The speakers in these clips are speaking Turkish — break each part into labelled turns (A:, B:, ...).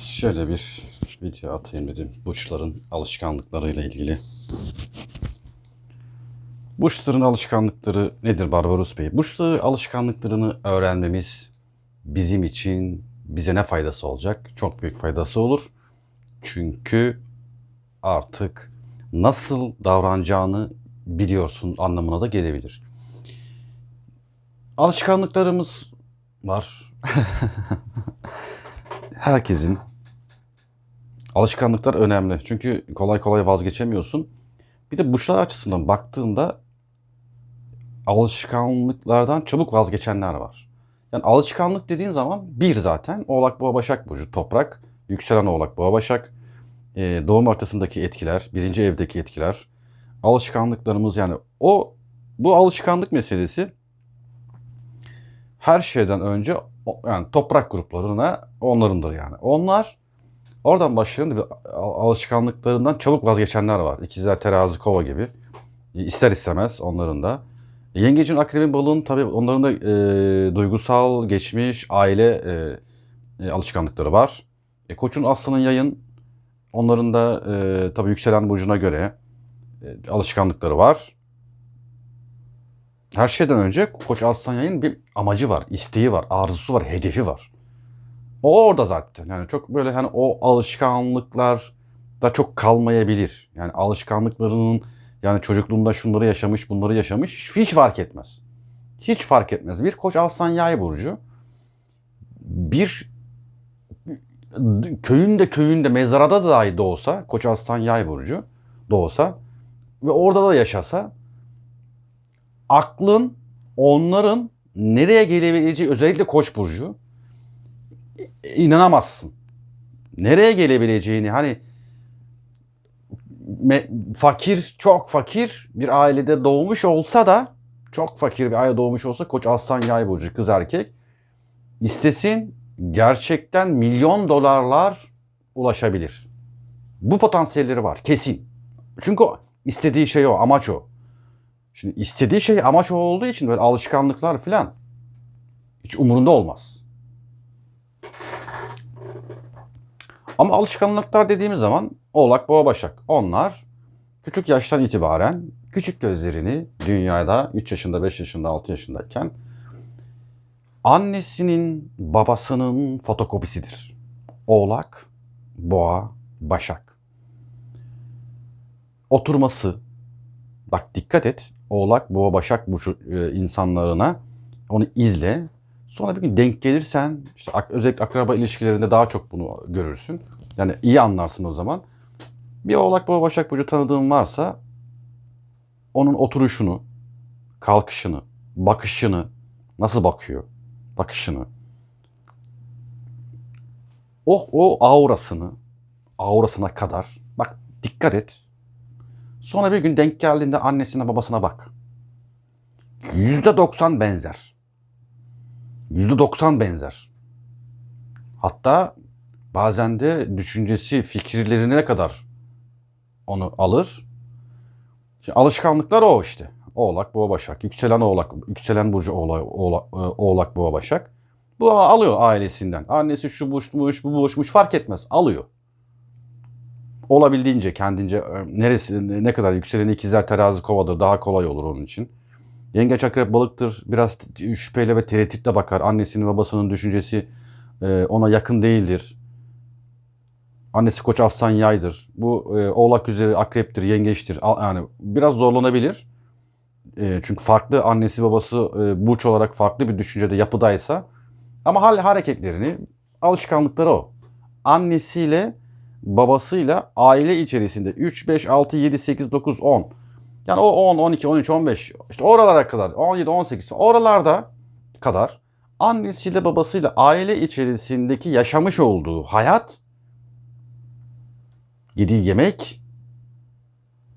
A: Şöyle bir video atayım dedim. Burçların alışkanlıklarıyla ilgili. Burçların alışkanlıkları nedir Barbaros Bey? Burçları alışkanlıklarını öğrenmemiz bizim için bize ne faydası olacak? Çok büyük faydası olur. Çünkü artık nasıl davranacağını biliyorsun anlamına da gelebilir. Alışkanlıklarımız var. Herkesin alışkanlıklar önemli. Çünkü kolay kolay vazgeçemiyorsun. Bir de burçlar açısından baktığında alışkanlıklardan çabuk vazgeçenler var. Yani alışkanlık dediğin zaman bir zaten Oğlak Boğa Başak Burcu toprak, yükselen Oğlak Boğa Başak, e, doğum haritasındaki etkiler, birinci evdeki etkiler, alışkanlıklarımız yani o bu alışkanlık meselesi her şeyden önce yani toprak gruplarına onlarındır yani. Onlar oradan başlayan bir al- alışkanlıklarından çabuk vazgeçenler var. İkizler, terazi, kova gibi. İster istemez onların da. Yengecin, akrebin, balığın tabii onların da e, duygusal, geçmiş, aile e, e, alışkanlıkları var. E, koçun, aslanın, yayın onların da e, tabii yükselen burcuna göre e, alışkanlıkları var. Her şeyden önce Koç Aslan Yayın bir amacı var, isteği var, arzusu var, hedefi var. O orada zaten. Yani çok böyle hani o alışkanlıklar da çok kalmayabilir. Yani alışkanlıklarının yani çocukluğunda şunları yaşamış, bunları yaşamış hiç fark etmez. Hiç fark etmez. Bir Koç Aslan Yay burcu bir köyünde köyünde mezarada da dahi doğsa Koç Aslan Yay burcu doğsa ve orada da yaşasa aklın onların nereye gelebileceği özellikle Koç burcu inanamazsın. Nereye gelebileceğini hani me- fakir çok fakir bir ailede doğmuş olsa da çok fakir bir aile doğmuş olsa Koç Aslan Yay burcu kız erkek istesin gerçekten milyon dolarlar ulaşabilir. Bu potansiyelleri var kesin. Çünkü istediği şey o, amaç o. Şimdi istediği şey amaç olduğu için böyle alışkanlıklar falan hiç umurunda olmaz. Ama alışkanlıklar dediğimiz zaman Oğlak, Boğa, Başak. Onlar küçük yaştan itibaren küçük gözlerini dünyada 3 yaşında, 5 yaşında, 6 yaşındayken annesinin, babasının fotokopisidir. Oğlak, Boğa, Başak. Oturması, Bak dikkat et. Oğlak, Boğa, Başak burcu e, insanlarına onu izle. Sonra bir gün denk gelirsen işte özellikle akraba ilişkilerinde daha çok bunu görürsün. Yani iyi anlarsın o zaman. Bir Oğlak, Boğa, Başak burcu tanıdığın varsa onun oturuşunu, kalkışını, bakışını, nasıl bakıyor, bakışını, o, o aurasını, aurasına kadar bak dikkat et. Sonra bir gün denk geldiğinde annesine babasına bak. Yüzde doksan benzer. Yüzde doksan benzer. Hatta bazen de düşüncesi, fikirlerine kadar onu alır. Şimdi alışkanlıklar o işte. Oğlak, boğa, başak. Yükselen oğlak, yükselen burcu oğlak, oğlak, e, oğlak boğa, başak. Bu alıyor ailesinden. Annesi şu burçmuş, bu burçmuş fark etmez. Alıyor olabildiğince kendince e, neresi ne kadar yükseleni ikizler terazi kovadır daha kolay olur onun için. Yengeç akrep balıktır biraz şüpheyle ve tereddütle bakar. Annesinin babasının düşüncesi e, ona yakın değildir. Annesi koç aslan yaydır. Bu e, oğlak üzeri akreptir, yengeçtir. Yani biraz zorlanabilir. E, çünkü farklı annesi babası e, burç olarak farklı bir düşüncede yapıdaysa ama hal hareketlerini alışkanlıkları o. Annesiyle babasıyla aile içerisinde 3, 5, 6, 7, 8, 9, 10. Yani o 10, 12, 13, 15 işte oralara kadar 17, 18 oralarda kadar annesiyle babasıyla aile içerisindeki yaşamış olduğu hayat yediği yemek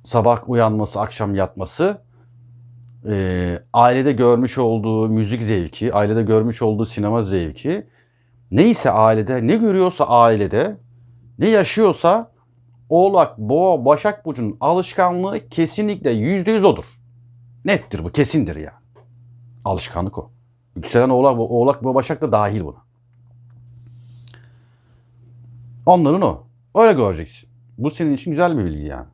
A: sabah uyanması akşam yatması e, ailede görmüş olduğu müzik zevki ailede görmüş olduğu sinema zevki neyse ailede ne görüyorsa ailede ne yaşıyorsa Oğlak, Boğa, Başak Burcu'nun alışkanlığı kesinlikle %100 odur. Nettir bu, kesindir ya. Alışkanlık o. Yükselen Oğlak, Oğlak, Boğa, Başak da dahil buna. Onların o. Öyle göreceksin. Bu senin için güzel bir bilgi yani.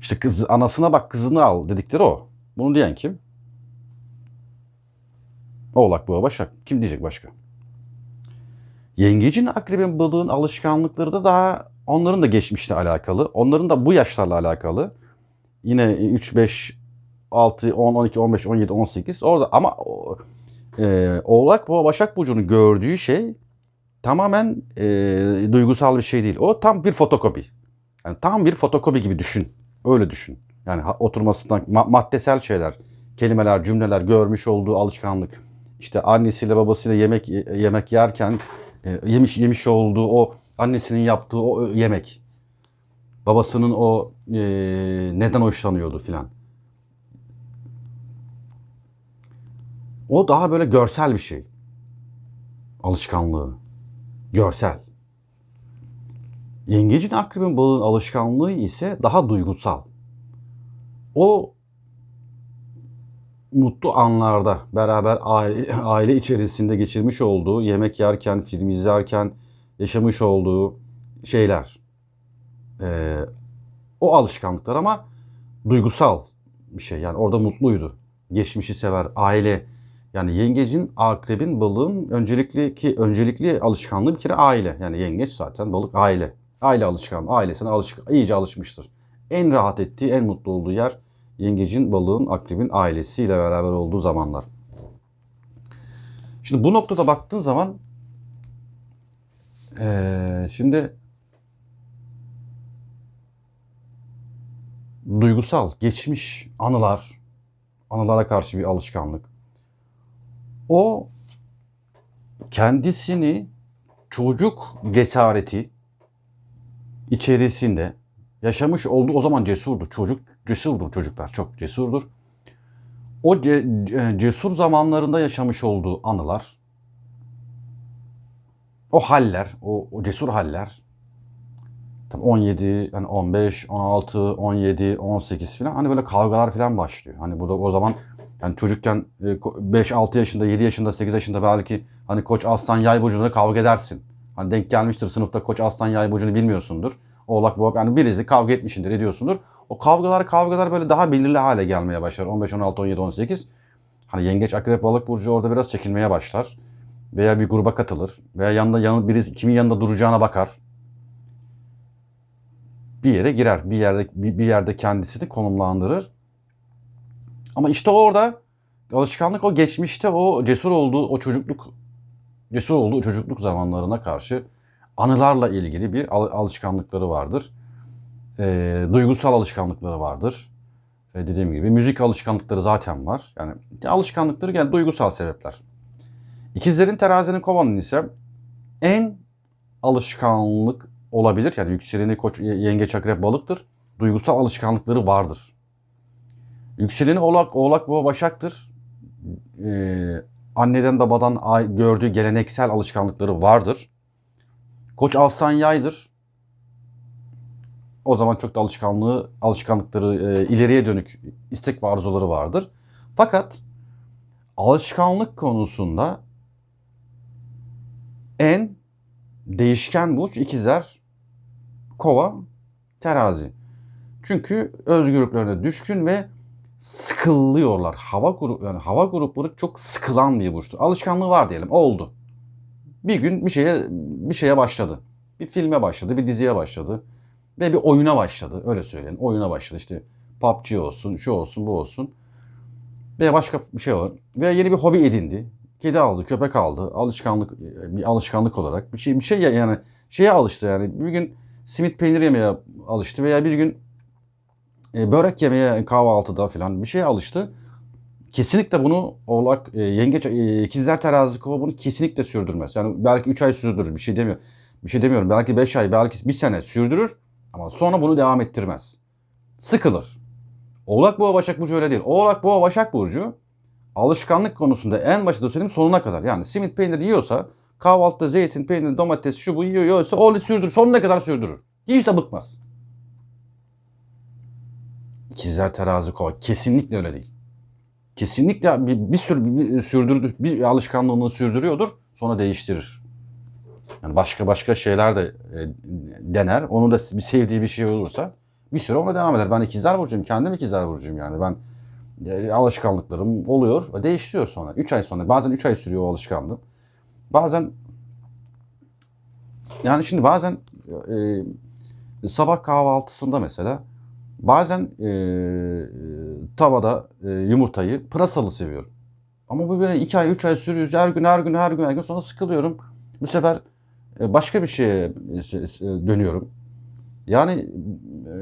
A: İşte kız, anasına bak kızını al dedikleri o. Bunu diyen kim? Oğlak, Boğa, Başak. Kim diyecek başka? Yengecin, akrebin, balığın alışkanlıkları da daha onların da geçmişle alakalı. Onların da bu yaşlarla alakalı. Yine 3, 5, 6, 10, 12, 15, 17, 18 orada ama e, Oğlak Boğa Başak Burcu'nun gördüğü şey tamamen e, duygusal bir şey değil. O tam bir fotokopi. Yani tam bir fotokopi gibi düşün. Öyle düşün. Yani oturmasından ma- maddesel şeyler, kelimeler, cümleler, görmüş olduğu alışkanlık. İşte annesiyle babasıyla yemek yemek yerken e, yemiş yemiş olduğu o annesinin yaptığı o yemek. Babasının o e, neden hoşlanıyordu filan. O daha böyle görsel bir şey. Alışkanlığı. Görsel. Yengecin akrebin balığın alışkanlığı ise daha duygusal. O mutlu anlarda beraber aile, aile içerisinde geçirmiş olduğu, yemek yerken, film izlerken yaşamış olduğu şeyler. Ee, o alışkanlıklar ama duygusal bir şey. Yani orada mutluydu. Geçmişi sever, aile. Yani yengecin, akrebin, balığın öncelikli ki öncelikli alışkanlığı bir kere aile. Yani yengeç zaten balık aile. Aile alışkanlığı. Ailesine alışk iyice alışmıştır. En rahat ettiği, en mutlu olduğu yer yengecin, balığın, akrebin ailesiyle beraber olduğu zamanlar. Şimdi bu noktada baktığın zaman eee, şimdi duygusal, geçmiş anılar, anılara karşı bir alışkanlık. O kendisini çocuk cesareti içerisinde yaşamış olduğu o zaman cesurdu. Çocuk cesurdur çocuklar çok cesurdur. O ce- ce- cesur zamanlarında yaşamış olduğu anılar, o haller, o, o cesur haller, Tabii 17, yani 15, 16, 17, 18 falan hani böyle kavgalar falan başlıyor. Hani burada o zaman yani çocukken e, ko- 5, 6 yaşında, 7 yaşında, 8 yaşında belki hani Koç Aslan Yay burcuna kavga edersin. Hani denk gelmiştir sınıfta Koç Aslan Yay burcunu bilmiyorsundur. Oğlak Boğak yani birisi kavga etmişsindir ediyorsundur. O kavgalar kavgalar böyle daha belirli hale gelmeye başlar. 15, 16, 17, 18. Hani yengeç, akrep, balık burcu orada biraz çekilmeye başlar. Veya bir gruba katılır. Veya yanında yanı birisi kimin yanında duracağına bakar bir yere girer. Bir yerde bir, bir yerde kendisini konumlandırır. Ama işte orada alışkanlık o geçmişte o cesur olduğu o çocukluk cesur olduğu çocukluk zamanlarına karşı anılarla ilgili bir al- alışkanlıkları vardır. Ee, duygusal alışkanlıkları vardır. Ee, dediğim gibi müzik alışkanlıkları zaten var. Yani alışkanlıkları yani duygusal sebepler. İkizlerin terazinin kovanın ise en alışkanlık olabilir. Yani yükseleni koç, yengeç, akrep, balıktır. Duygusal alışkanlıkları vardır. Yükseleni oğlak, oğlak, boğa, başaktır. Ee, anneden babadan gördüğü geleneksel alışkanlıkları vardır. Koç aslan yaydır. O zaman çok da alışkanlığı, alışkanlıkları e, ileriye dönük istek ve arzuları vardır. Fakat alışkanlık konusunda en değişken burç ikizler, kova, terazi. Çünkü özgürlüklerine düşkün ve sıkılıyorlar. Hava grup yani hava grupları çok sıkılan bir burçtur. Alışkanlığı var diyelim. Oldu. Bir gün bir şeye bir şeye başladı. Bir filme başladı, bir diziye başladı ve bir oyuna başladı. Öyle söyleyelim. Oyuna başladı. İşte PUBG olsun, şu olsun, bu olsun. Veya başka bir şey olur. Veya yeni bir hobi edindi. Kedi aldı, köpek aldı. Alışkanlık bir alışkanlık olarak bir şey bir şey ya- yani şeye alıştı yani. Bir gün simit peynir yemeye alıştı veya bir gün e, börek yemeye kahvaltıda falan bir şeye alıştı. Kesinlikle bunu oğlak, e, yengeç, e, ikizler terazi kova bunu kesinlikle sürdürmez. Yani belki 3 ay sürdürür bir şey demiyor. Bir şey demiyorum. Belki 5 ay, belki bir sene sürdürür ama sonra bunu devam ettirmez. Sıkılır. Oğlak Boğa Başak Burcu öyle değil. Oğlak Boğa Başak Burcu alışkanlık konusunda en başta söyleyeyim sonuna kadar. Yani simit peynir yiyorsa kahvaltıda zeytin, peynir, domates, şu bu yiyor, yiyorsa o sürdürür. Sonuna kadar sürdürür. Hiç de bıkmaz. İkizler terazi kova. Kesinlikle öyle değil. Kesinlikle bir, bir sürü bir, sürdürdü, bir alışkanlığını sürdürüyordur. Sonra değiştirir. Yani başka başka şeyler de e, dener. Onun da bir sevdiği bir şey olursa bir süre ona devam eder. Ben ikizler burcuyum. Kendim ikizler burcuyum yani. Ben e, alışkanlıklarım oluyor ve değişiyor sonra. 3 ay sonra. Bazen 3 ay sürüyor o alışkanlığım. Bazen yani şimdi bazen e, sabah kahvaltısında mesela bazen e, tavada e, yumurtayı pırasalı seviyorum. Ama bu böyle 2 ay 3 ay sürüyor. Her gün her gün her gün her gün sonra sıkılıyorum. Bu sefer e, başka bir şeye e, dönüyorum. Yani e,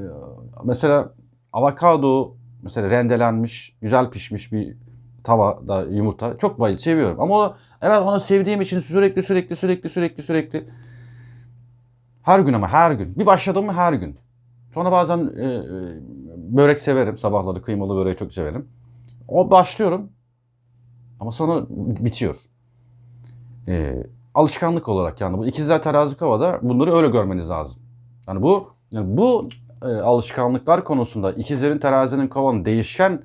A: mesela avokado mesela rendelenmiş, güzel pişmiş bir tavada yumurta çok bayıl seviyorum. Ama o, evet onu sevdiğim için sürekli sürekli sürekli sürekli sürekli her gün ama her gün. Bir başladım mı her gün. Sonra bazen e, e, börek severim. Sabahları kıymalı böreği çok severim. O başlıyorum. Ama sonra bitiyor. E, alışkanlık olarak yani bu ikizler terazi kovada bunları öyle görmeniz lazım. Yani bu yani bu e, alışkanlıklar konusunda ikizlerin terazinin kovanın değişken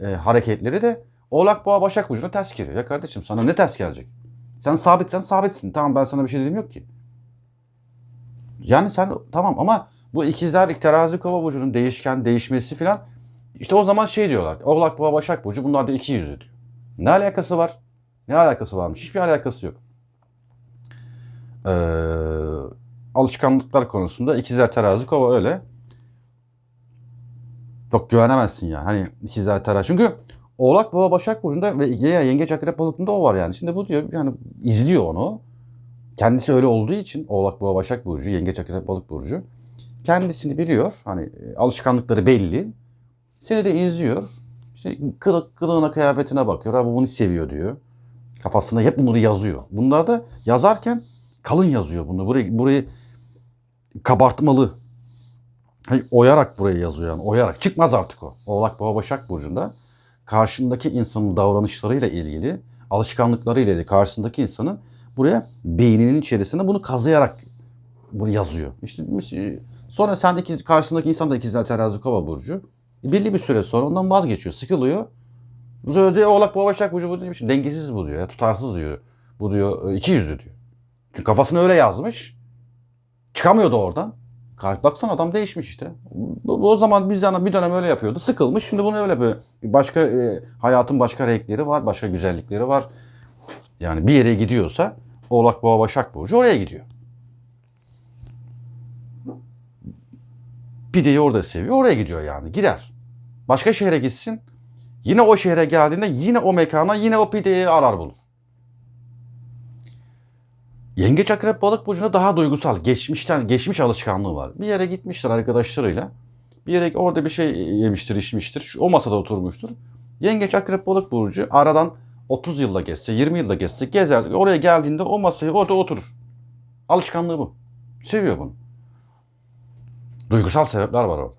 A: e, hareketleri de Oğlak Boğa Başak Burcu'na ters geliyor. Ya kardeşim sana ne ters gelecek? Sen sabitsen sabitsin. Tamam ben sana bir şey dedim yok ki. Yani sen tamam ama bu ikizler terazi kova burcunun değişken değişmesi filan işte o zaman şey diyorlar. Oğlak Boğa Başak Burcu bunlar da iki yüzlü diyor. Ne alakası var? Ne alakası varmış? Hiçbir alakası yok. Ee, alışkanlıklar konusunda ikizler terazi kova öyle. Çok güvenemezsin ya. Hani ikizler terazi. Çünkü Oğlak Boğa Başak Burcu'nda ve Yengeç Akrep Balık'ında o var yani. Şimdi bu diyor yani izliyor onu. Kendisi öyle olduğu için Oğlak Boğa Başak Burcu, Yengeç Akrep Balık Burcu. Kendisini biliyor. Hani e, alışkanlıkları belli. Seni de izliyor. İşte kılık, kılığına, kıyafetine bakıyor. Abi bunu seviyor diyor. Kafasında hep bunları yazıyor. Bunlar da yazarken kalın yazıyor bunu. Burayı, burayı kabartmalı. Hani oyarak buraya yazıyor yani. Oyarak. Çıkmaz artık o. Oğlak Boğa Başak Burcu'nda karşındaki insanın davranışlarıyla ilgili, alışkanlıklarıyla ilgili karşısındaki insanın buraya beyninin içerisine bunu kazıyarak bunu yazıyor. İşte sonra sen de karşısındaki insan da ikizler terazi kova burcu. Belli bir süre sonra ondan vazgeçiyor, sıkılıyor. Bu sefer diyor oğlak boğa başak burcu bu demiş. Dengesiz bu diyor, ya, tutarsız diyor. Bu diyor iki yüzlü diyor. Çünkü kafasını öyle yazmış. Çıkamıyordu oradan. Baksana adam değişmiş işte. O zaman dönem, bir dönem öyle yapıyordu. Sıkılmış. Şimdi bunu öyle yapıyor. Başka e, hayatın başka renkleri var. Başka güzellikleri var. Yani bir yere gidiyorsa Oğlak Boğa Başak Burcu oraya gidiyor. Pideyi orada seviyor. Oraya gidiyor yani. Gider. Başka şehre gitsin. Yine o şehre geldiğinde yine o mekana yine o pideyi arar bulur. Yengeç akrep balık burcunda daha duygusal, geçmişten geçmiş alışkanlığı var. Bir yere gitmiştir arkadaşlarıyla. Bir yere orada bir şey yemiştir, içmiştir. O masada oturmuştur. Yengeç akrep balık burcu aradan 30 yılda geçse, 20 yılda geçse gezer. Oraya geldiğinde o masaya orada oturur. Alışkanlığı bu. Seviyor bunu. Duygusal sebepler var orada.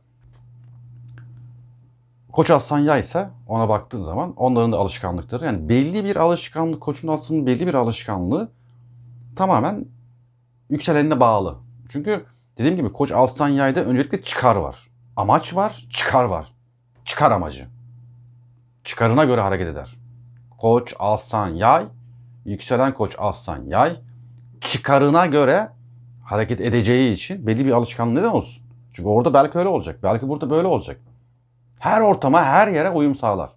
A: Koç aslan yay ise ona baktığın zaman onların da alışkanlıkları yani belli bir alışkanlık koçun aslanın belli bir alışkanlığı tamamen yükselenine bağlı. Çünkü dediğim gibi koç aslan yayda öncelikle çıkar var. Amaç var, çıkar var. Çıkar amacı. Çıkarına göre hareket eder. Koç aslan yay, yükselen koç aslan yay çıkarına göre hareket edeceği için belli bir alışkanlığı neden olsun. Çünkü orada belki öyle olacak. Belki burada böyle olacak. Her ortama, her yere uyum sağlar.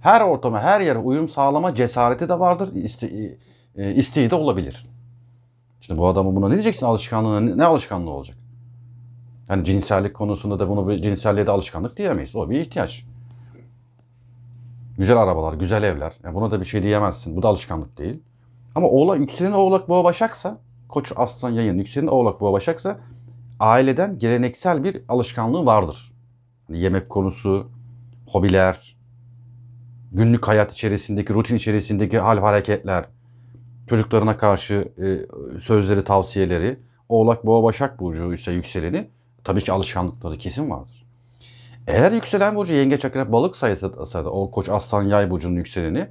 A: Her ortama, her yere uyum sağlama cesareti de vardır. İste, e, isteği de olabilir. Şimdi bu adamı buna ne diyeceksin alışkanlığına? Ne alışkanlığı olacak? Yani cinsellik konusunda da bunu bir cinselliğe de alışkanlık diyemeyiz. O bir ihtiyaç. Güzel arabalar, güzel evler. Yani buna da bir şey diyemezsin. Bu da alışkanlık değil. Ama oğlak, yükselen oğlak boğa başaksa, koç aslan yayın yükselen oğlak boğa başaksa aileden geleneksel bir alışkanlığı vardır. Yani yemek konusu, hobiler, günlük hayat içerisindeki, rutin içerisindeki hal hareketler, çocuklarına karşı e, sözleri, tavsiyeleri, Oğlak, Boğa, Başak Burcu ise yükseleni tabii ki alışkanlıkları kesin vardır. Eğer yükselen burcu yengeç akrep balık sayısı da o koç aslan yay burcunun yükseleni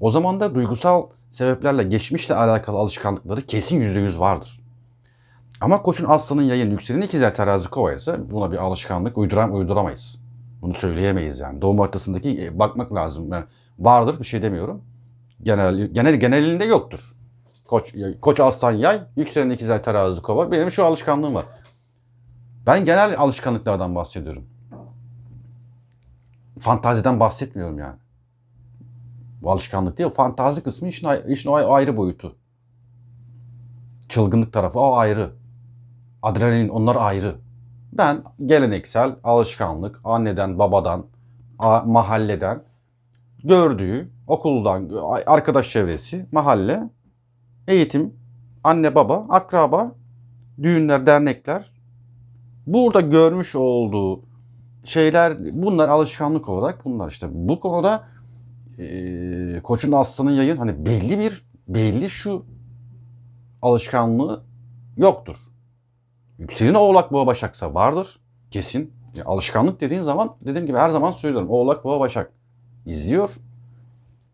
A: o zaman da duygusal sebeplerle geçmişle alakalı alışkanlıkları kesin %100 vardır. Ama koçun aslanın yayın yükseleni ikizler terazi kova ise buna bir alışkanlık uyduram uyduramayız. Bunu söyleyemeyiz yani. Doğum haritasındaki e, bakmak lazım. Yani vardır bir şey demiyorum. Genel, genel genelinde yoktur. Koç, koç aslan yay, yükselen ikizler terazi kova. Benim şu alışkanlığım var. Ben genel alışkanlıklardan bahsediyorum. Fantaziden bahsetmiyorum yani. Bu alışkanlık değil. Fantazi kısmı işin, işin o ay- ayrı boyutu. Çılgınlık tarafı o ayrı. Adrenalin onlar ayrı. Ben geleneksel alışkanlık anneden, babadan, mahalleden gördüğü, okuldan, arkadaş çevresi, mahalle, eğitim, anne baba, akraba, düğünler, dernekler burada görmüş olduğu şeyler bunlar alışkanlık olarak bunlar işte bu konuda eee koçun aslanın yayın hani belli bir belli şu alışkanlığı yoktur. Yükselen oğlak boğa başaksa vardır kesin. Ya alışkanlık dediğin zaman dediğim gibi her zaman söylüyorum oğlak boğa başak izliyor.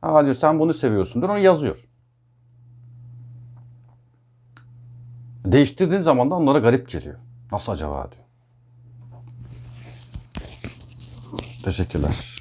A: Ha diyor sen bunu seviyorsundur onu yazıyor. Değiştirdiğin zaman da onlara garip geliyor. Nasıl acaba diyor. Teşekkürler.